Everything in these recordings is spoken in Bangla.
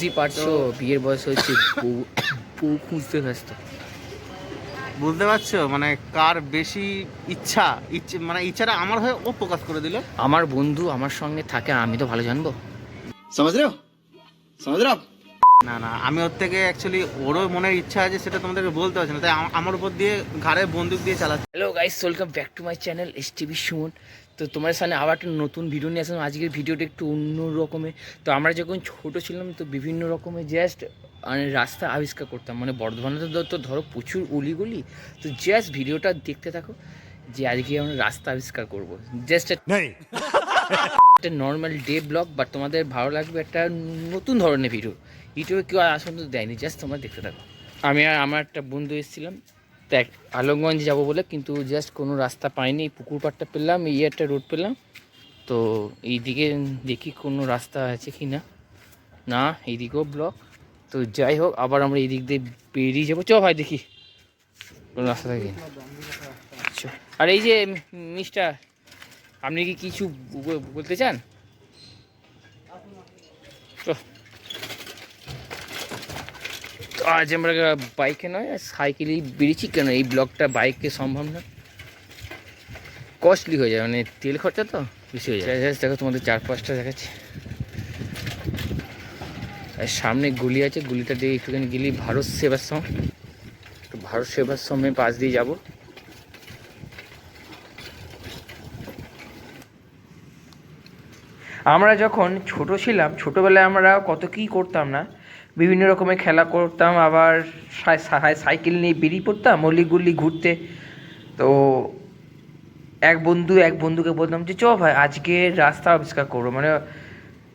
বুঝতেই পারছ? বিয়ের বয়স হচ্ছে বউ খুঁজতে ব্যস্ত। বুঝতে পারছ? মানে কার বেশি ইচ্ছা? ইচ্ছে মানে ইচ্ছাটা আমার হয়ে ও প্রকাশ করে দিল। আমার বন্ধু আমার সঙ্গে থাকে আমি তো ভালো জানব। সমাজ রে সমাজ রে না না আমি ওর থেকে অ্যাকচুয়ালি ওরও মনের ইচ্ছা আছে সেটা তোমাদেরকে বলতে পারছি না। তাই আম- আমার উপর দিয়ে ঘাড়ে বন্দুক দিয়ে চালাচ্ছে। Hello guys welcome back to my channel S TV Suman তো তোমার সামনে আবার একটা নতুন ভিডিও নিয়ে আসলাম। আজকের ভিডিওটা একটু অন্য রকমের তো আমরা যখন ছোট ছিলাম তো বিভিন্ন রকমের জাস্ট মানে রাস্তা আবিষ্কার করতাম। মানে বর্ধমানে তো তো ধরো প্রচুর অলিগলি। তো জাস্ট ভিডিওটা দেখতে থাকো যে আজকে আমরা রাস্তা আবিষ্কার করব। জাস্ট একটা নর্মাল ডে ব্লগ বাট তোমাদের ভালো লাগবে একটা নতুন ধরনের ভিডিও ইউটিউবে কেউ আসলে দেয়নি জাস্ট তোমরা দেখতে থাকো। আমি আর আমার একটা বন্ধু এসেছিলাম। দেখ, আলমগঞ্জ যাব বলে কিন্তু জাস্ট কোনো রাস্তা পাইনি, পুকুর পাড়টা পেলাম, এই একটা রোড পেলাম। তো এইদিকে দেখি কোনো রাস্তা আছে কি না না এইদিকেও ব্লক তো যাই হোক, আবার আমরা এই দিক দিয়ে বেরিয়ে যাব। চ ভাই, দেখি কোনো রাস্তা থাকে। আর এই যে মিস্টার আপনি কি কিছু বলতে চান? চ। তো আজ আমরা বাইকে নয় সাইকেলেই বেরিয়েছি। কেন এই ব্লগটা বাইকে সম্ভব না? কস্টলি হয়ে যায় মানে তেল খরচা তো বেশি হয়ে যায়। দেখো তোমাদের চার পাঁচটা দেখাচ্ছি। আর সামনে গুলি আছে গুলিটা দিয়ে একটুখানি গেলি ভারত সেবাশ্রম। তো ভারত সেবাশ্রমের পাশ দিয়ে যাব। আমরা যখন ছোট ছিলাম ছোটোবেলায় আমরা কত কী করতাম না বিভিন্ন রকমের খেলা করতাম, আবার সাই- সাই- সাইকেল নিয়ে বেরিয়ে পড়তাম অলিগুলি ঘুরতে। তো এক বন্ধু, এক বন্ধুকে বলতাম যে, চ ভাই, আজকে রাস্তা আবিষ্কার করব মানে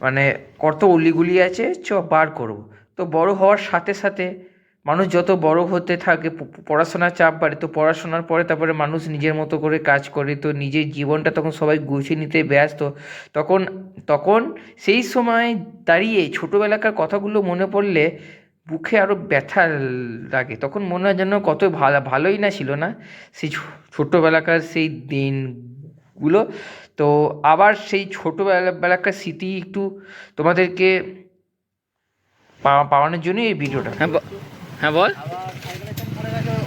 মানে কত অলিগুলি আছে, চ বার করব। তো বড় হওয়ার সাথে সাথে মানুষ যত বড় হতে থাকে পড়াশোনার চাপ বাড়ে, তো পড়াশোনার পরে তারপরে মানুষ নিজের মতো করে কাজ করে, তো নিজের জীবনটা তখন সবাই গুছিয়ে নিতে ব্যস্ত। তখন তখন সেই সময় দাঁড়িয়ে ছোটোবেলাকার কথাগুলো মনে পড়লে বুকে আরও ব্যথা লাগে। তখন মনে হয় যেন কত ভালো, ভালোই না ছিল না সেই ছো- ছোট্টবেলাকার সেই দিনগুলো। তো আবার সেই ছোটোবেলা বেলাকার স্মৃতি একটু তোমাদেরকে পাওয়ানোর জন্য এই ভিডিওটা। হ্যাঁ বল।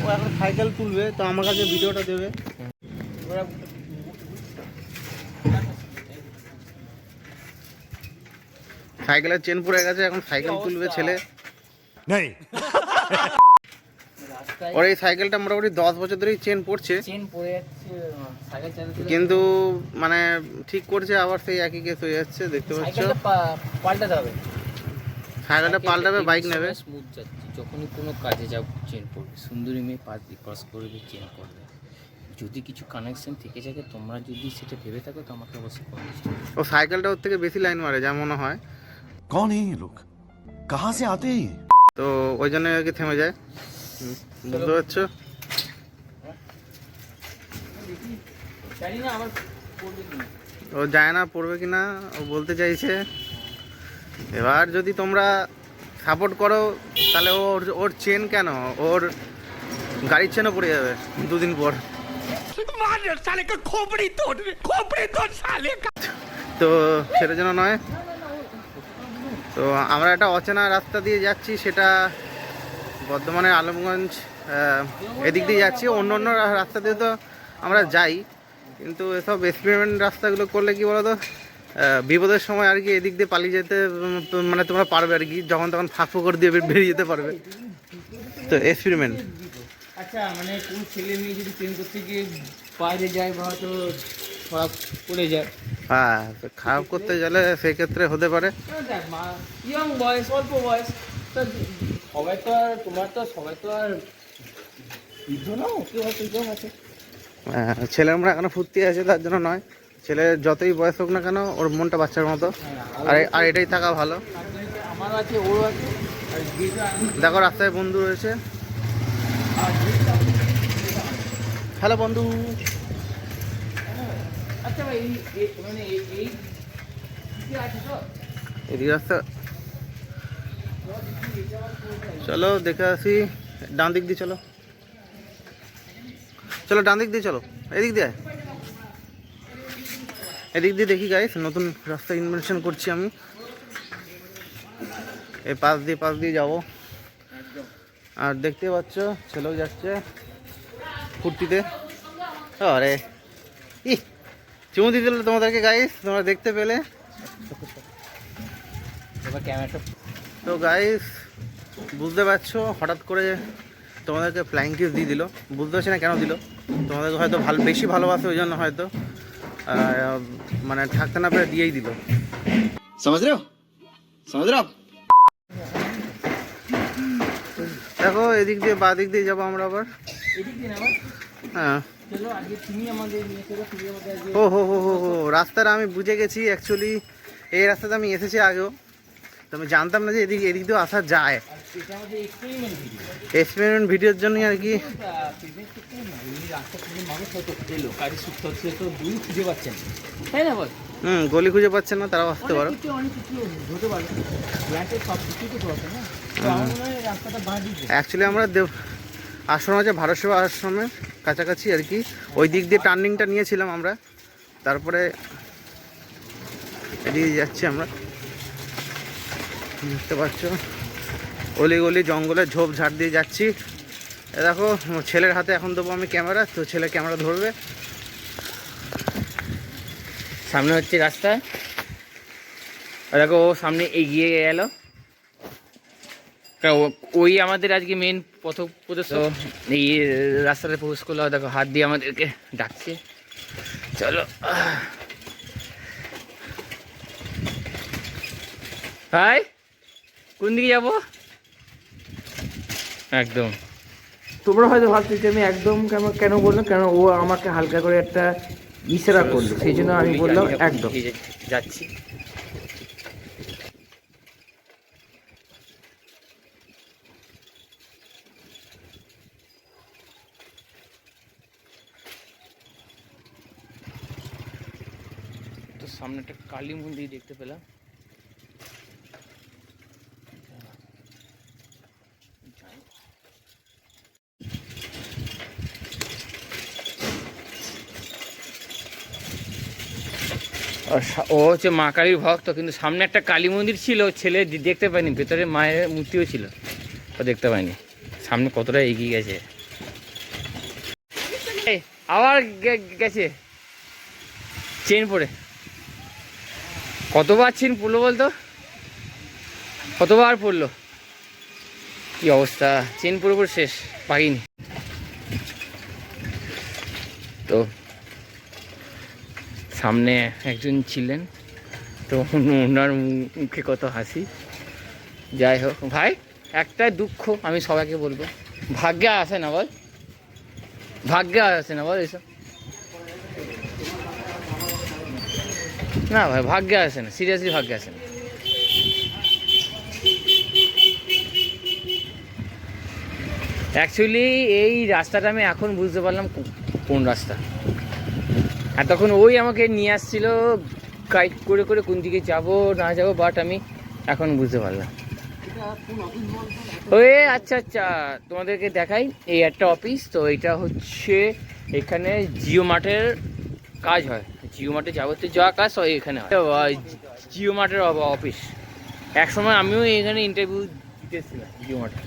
ও এখন সাইকেল তুলবে তো আমার কাছে ভিডিওটা দেবে সাইকেলের চেন পড়ে গেছে এখন সাইকেল তুলবে ছেলে। ওর এই সাইকেলটা মোটামুটি দশ বছর ধরেই চেন পড়ছে। কিন্তু মানে ঠিক করছে আবার সেই একই কেস হয়ে যাচ্ছে দেখতে পাচ্ছ। পাল্টাতে হবে। ফাইনালে পাল্টাবে বাইক নেবে। স্মুথ যাচ্ছে। যখনই কোনো কাজে যাব চেন পড়বে। সুন্দরী মেয়ে পাশ দিয়ে ক্রস করবে চেন করবে। যদি কিছু কানেকশন থেকে থাকে তোমরা যদি সেটা ভেবে থাকো তো আমাকে অবশ্যই ও সাইকেলটা ওর থেকে বেশি লাইন মারে যা মনে হয়। কন এই লোক কাহা সে আতে তো ওই জন্য আগে থেমে যায়। বুঝতে পারছ? ও যায় না পড়বে কিনা ও বলতে চাইছে। এবার যদি তোমরা সাপোর্ট করো তাহলে ওর ওর চেন কেন? ওর গাড়ির চেনও পড়ে যাবে দুদিন পর। তো সেটা যেন নয়। তো আমরা একটা অচেনা রাস্তা দিয়ে যাচ্ছি সেটা বর্ধমানের আলমগঞ্জ এদিক দিয়ে যাচ্ছি। অন্য অন্য রাস্তা দিয়ে তো আমরা যাই কিন্তু এসব এক্সপেরিমেন্ট রাস্তাগুলো করলে কি বলতো? বিপদের সময় আর কি এদিক দিয়ে পালিয়ে যেতে মানে তোমরা পারবে আর কি যখন তখন ফাঁক ফুকর দিয়ে বেরিয়ে যেতে পারবে। তো এক্সপেরিমেন্ট আচ্ছা মানে কোন ছেলে মেয়ে যদি ট্রেন করতে গিয়ে বাইরে যায় বা হয়তো খারাপ পড়ে যায়? হ্যাঁ তো খারাপ করতে গেলে সেক্ষেত্রে হতে পারে। ইয়ং বয়স অল্প বয়স তো সবাই তো আর তোমার তো সবাই তো আর বৃদ্ধ নাও কেউ হয়তো আছে এখনও ফুর্তি আছে তার জন্য নয়। ছেলের যতই বয়স হোক না কেন, ওর মনটা বাচ্চার মতো। আর আর এটাই থাকা ভালো। দেখো রাস্তায় বন্ধু রয়েছে। হ্যালো বন্ধু। রাস্তা। চলো, দেখে আসি। ডান দিক দিয়ে চলো। চলো ডান দিক দিয়ে চলো। এদিক দিয়ে। এদিক দিয়ে দেখি গাইস নতুন রাস্তা ইনভেনশন করছি আমি। এই পাশ দিয়ে পাশ দিয়ে যাব। আর দেখতে পাচ্ছ ছেলেও যাচ্ছে ফুর্তিতে আরে ই চুমু দিয়ে দিল তোমাদেরকে গাইস তোমরা দেখতে পেলে। তো গাইস বুঝতে পারছ হঠাৎ করে তোমাদেরকে ফ্লাইং কিস দিয়ে দিল। বুঝতে পারছি না কেন দিল। তোমাদেরকে হয়তো ভালো বেশি ভালোবাসে ওই জন্য হয়তো। মানে থাকতে না পেরে দিয়েই দিল। সমাজ সমাজ দেখো এদিক দিয়ে বা দিক দিয়ে যাব আমরা আবার। হ্যাঁ। ও হো হো হো হো। রাস্তাটা আমি বুঝে গেছি অ্যাকচুয়ালি এই রাস্তাতে আমি এসেছি আগেও। তো আমি জানতাম না যে এদিক এদিক দিয়েও আসা যায়। এক্সপেরিমেন্ট ভিডিওর জন্যই আর কি? হুম গলি খুঁজে পাচ্ছেন না তারাও আসতে পারো। অ্যাকচুয়ালি আমরা দেব আশ্রম আছে ভারত সেবা আশ্রমের কাছাকাছি আর কি। ওই দিক দিয়ে টার্নিংটা নিয়েছিলাম আমরা। তারপরে এদিকে যাচ্ছি আমরা। দেখতে পাচ্ছ? অলি গলি জঙ্গলের ঝোপ ঝাড় দিয়ে যাচ্ছি। দেখো ছেলের হাতে এখন দেবো আমি ক্যামেরা তো ছেলে ক্যামেরা ধরবে। সামনে হচ্ছে রাস্তা। দেখো ও সামনে এগিয়ে গেল ওই আমাদের আজকে মেন পথ প্রদর্শক। এই রাস্তাটা প্রবেশ করল দেখো হাত দিয়ে আমাদেরকে ডাকছে। চলো। হাই কোন দিকে যাব? একদম। তোমরা হয়তো ভাবছ যে আমি একদম কেন কেন বললাম? কেন ও আমাকে হালকা করে একটা ইশারা করল। সেই জন্য আমি বললাম একদম। যাচ্ছি। তো সামনে একটা কালী মন্দির দেখতে পেলাম। ও হচ্ছে মা কালীর ভক্ত, কিন্তু সামনে একটা কালী মন্দির ছিল, ছেলে দেখতে পায়নি, ভেতরে মায়ের মূর্তিও ছিল, ও দেখতে পায়নি। সামনে কতটা এগিয়ে গেছে। আবার গেছে। চেন পড়ে কতবার চেন পড়ল বলতো? কতবার পড়ল? কি অবস্থা? চেন পুরো পুরো শেষ, পাইনি। তো সামনে একজন ছিলেন। তো ওনার মুখে কত হাসি। যাই হোক, ভাই একটাই দুঃখ আমি সবাইকে বলব। ভাগ্যে আসে না বল। ভাগ্যে আসে না বল এসব। না ভাই, ভাগ্যে আসে না। সিরিয়াসলি ভাগ্যে আসে না। অ্যাকচুয়ালি এই রাস্তাটা আমি এখন বুঝতে পারলাম কোন রাস্তা। আর তখন ওই আমাকে নিয়ে আসছিল গাইড করে করে কোন দিকে যাব, না যাব বাট আমি এখন বুঝতে পারলাম। ওই আচ্ছা আচ্ছা তোমাদেরকে দেখাই, এই একটা অফিস তো এটা হচ্ছে এখানে জিও মার্টের কাজ হয়। জিও মার্টে যাবতীয় যা কাজ হয় এখানে জিও মার্টের অফিস এক সময় আমিও এখানে ইন্টারভিউ দিতেছিলাম জিও মার্টে।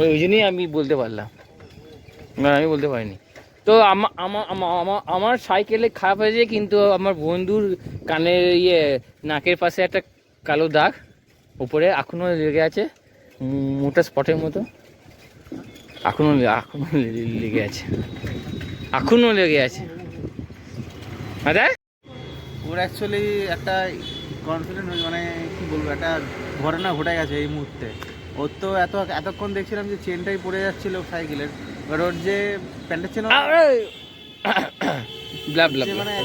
ওই ওই জন্যই আমি বলতে পারলাম। না, আমি বলতে পারিনি। তো আমা- আমা- আমা- আমা- আমার সাইকেলে খারাপ হয়েছে কিন্তু আমার বন্ধুর কানের ইয়ে নাকের পাশে একটা কালো দাগ উপরে এখনও লেগে আছে মোটা স্পটের মতো। এখনও এখনও লেগে আছে। এখনও লেগে আছে। আচ্ছা ওর অ্যাকচুয়ালি একটা কনফিডেন্ট মানে কি বলব, একটা ঘটনা ঘটে গেছে এই মুহূর্তে। ওর তো এত, এতক্ষণ দেখছিলাম যে চেনটাই পড়ে যাচ্ছিল সাইকেলের। এবার ওর যে প্যান্টের চেন ব্লা ব্লা মানে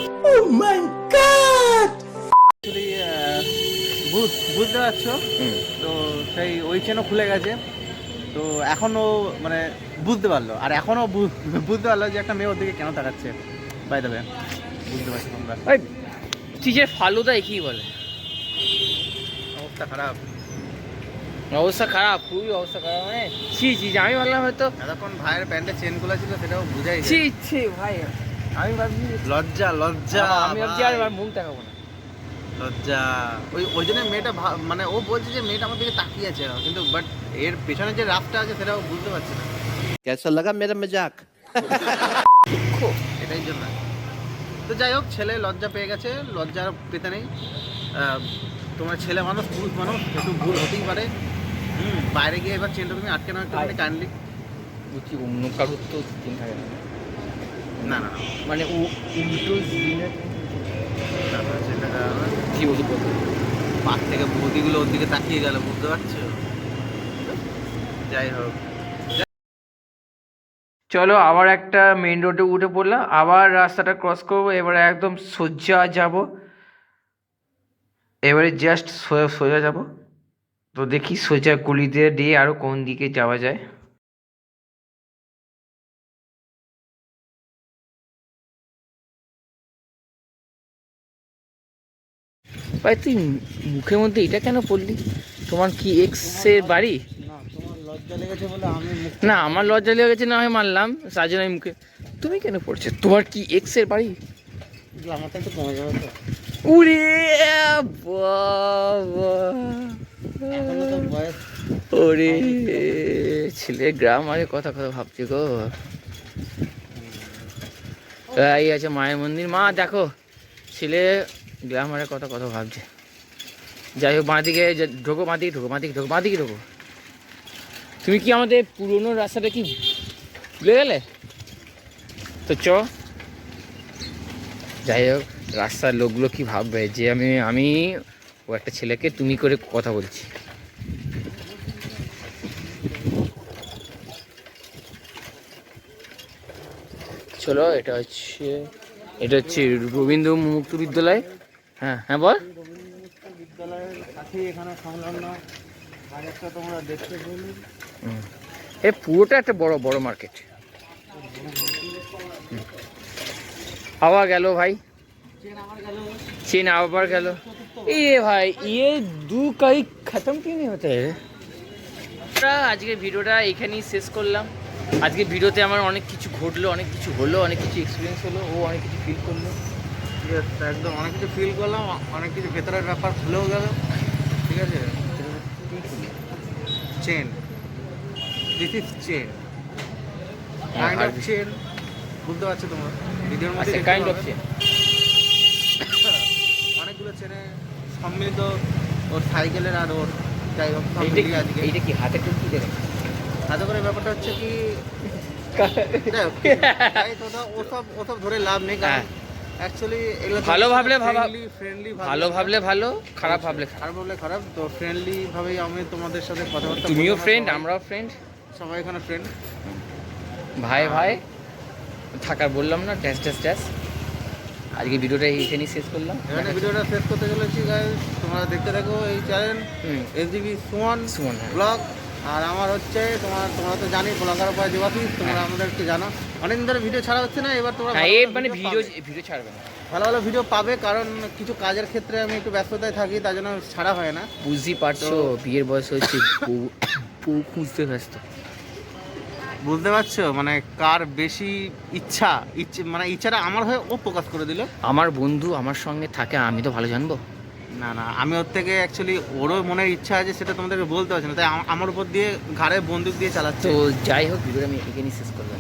actually, আহ, বু- বুঝতে পারছ? তো সেই ওই চেনও খুলে গেছে। তো এখনও মানে বুঝতে পারল। আর এখনও বুঝতে পারল যে একটা মেয়ে ওর দিকে কেন তাকাচ্ছে। বাই দেবে বুঝতে পারছি তোমরা। ফালুদা কি বলে? অবস্থা খারাপ। অবস্থা খারাপ খুবই অবস্থা খারাপ মানে ছি ছি আমি ভাবলাম হয়তো এতক্ষণ ভাইয়ের প্যান্টের চেন খোলা ছিল সেটাও বুঝাই ছি ছি ভাই আমি ভাবছি লজ্জা লজ্জা আমি ভাবছি আর মুখ দেখাবো না। লজ্জা। ওই ওই জন্য মেয়েটা মানে ও বলছে যে মেয়েটা আমার দিকে তাকিয়ে আছে কিন্তু বাট এর পেছনে যে রাফটা আছে সেটাও বুঝতে পারছে না। কেসা লাগা মেরা মজাক এটাই জন্য। তো যাই হোক ছেলে লজ্জা পেয়ে গেছে লজ্জা পেতে নেই। তোমার ছেলে মানুষ পুরুষ মানুষ একটু ভুল হতেই পারে। বাইরে গিয়ে এবার চেনটা তুমি আটকে নাও একটুখানি কাইন্ডলি বলছি অন্য কারোর তো দিন থাকে না। না না মানে ও উল্টো দিনের না, না, চেনটা দেওয়া হবে না। কি বলতে বলতে পাশ থেকে বৌদিগুলো ওর দিকে তাকিয়ে গেল বুঝতে পারছ? যাই হোক। চলো আবার একটা মেন রোডে উঠে পড়লাম। আবার রাস্তাটা ক্রস করব এবারে একদম সোজা যাব। এবারে জাস্ট সোজা যাব। তো দেখি সোজা গলিতে দিয়ে আরও কোন দিকে যাওয়া যায়। ভাই তুই মুখের মধ্যে এটা কেন পড়লি? তোমার কি এক্সের বাড়ি? না তোমার লজ্জা লেগেছে বলে আমি মুখ না আমার লজ্জা লেগেছে না হয় মানলাম জন্য আমি মুখে। তুমি কেন পড়ছো? তোমার কি এক্সের বাড়ি তো। বাবা ওরে, ছেলে গ্রাম আরে কথা কথা ভাবছি গো। এই আছে মায়ের মন্দির। মা, দেখো, ছেলে গ্রামারে কথা কথা ভাবছে। যাই হোক, বাঁদিকে ঢোকো বাঁদিকে ঢোকো বাঁদিকে ঢোকো বাঁদিকে ঢোকো। তুমি কি আমাদের পুরনো রাস্তাটা কি ভুলে গেলে? তো চ। যাই হোক, রাস্তার লোকগুলো কি ভাববে? যে আমি আমি ও একটা ছেলেকে তুমি করে কথা বলছি। চলো, এটা হচ্ছে এটা হচ্ছে রবীন্দ্র মুক্ত বিদ্যালয়। হ্যাঁ হ্যাঁ বল। এ, পুরোটা একটা বড় বড় মার্কেট আবার গেল ভাই। ট্রেন আমার গেল चीन आवर गलो ये भाई ये দু কাই খতম কি नहीं होते हैं আমরা আজকে ভিডিওটা এখানেই শেষ করলাম আজকে ভিডিওতে আমার অনেক কিছু ঘটলো অনেক কিছু হলো অনেক কিছু এক্সপিরিয়েন্স হলো ও অনেক কিছু ফিল করলো Yes, একদম অনেক কিছু ফিল করলাম অনেক কিছু ভেতরের ব্যাপার খুলেও গেল ঠিক আছে chain this is chain kind of R- chain বুঝতে পারছো তোমরা ভিডিওর মধ্যে আচ্ছা দেখতে কাইন্ড অফ পাবে। অনেকগুলো চেনে সম্মিলিত ওর সাইকেলের আর ওর যাই হোক এইটা আজকে। কি- এইটা কি? হাতে টুকি দেবে তাতে করে ব্যাপারটা হচ্ছে কি যাই হোক, যাই তো ওটা- ওসব ওসব ধরে লাভ নেই কারণ হ্যাঁ। অ্যাকচুয়ালি এগুলো ভালো ভাবলে ভাবা- ফ্রেন্ডলি ভালো ভাবলে ভালো খারাপ ভাবলে খারাপ ভাবলে খারাপ। তো ফ্রেন্ডলি ভাবেই আমি তোমাদের সাথে কথাবার্তা তুমিও বললাম, ফ্রেন্ড আমরাও ফ্রেন্ড সবাই এখানে ফ্রেন্ড ভাই ভাই থাকার বললাম না ড্যাশ ড্যাশ ড্যাশ আজকে ভিডিওটা এইখানেই শেষ করলাম। এখানে ভিডিওটা শেষ করতে চলেছি গাইস তোমরা দেখতে থাকো এই চ্যানেল এসডিবি সুমন সুমন হ্যাঁ। ব্লগ আর আমার হচ্ছে তোমার তোমরা তো জানি ব্লগার উপায় যোগাতিস তোমরা হ্যাঁ। আমাদের একটু জানো। অনেকদিন ধরে ভিডিও ছাড়া হচ্ছে না এবার তোমরা হ্যাঁ মানে ভিডিও ভিডিও ছাড়বে না। ভালো ভালো ভিডিও পাবে কারণ কিছু কাজের ক্ষেত্রে আমি একটু ব্যস্ততায় থাকি তার জন্য ছাড়া হয় না। বুঝতেই পারছ বিয়ের বয়স বউ খুঁজতে ব্যস্ত। বুঝতে পারছ? মানে কার বেশি ইচ্ছা? ইচ্ছে মানে ইচ্ছাটা আমার হয়ে ও প্রকাশ করে দিল। আমার বন্ধু আমার সঙ্গে থাকে আমি তো ভালো জানব? না না আমি ওর থেকে অ্যাকচুয়ালি ওরও মনের ইচ্ছা আছে সেটা তোমাদেরকে বলতে পারছি না। তাই আম- আমার উপর দিয়ে ঘাড়ে বন্দুক দিয়ে চালাচ্ছে। তো যাই হোক ভিডিওটা আমি এখানেই শেষ করলাম।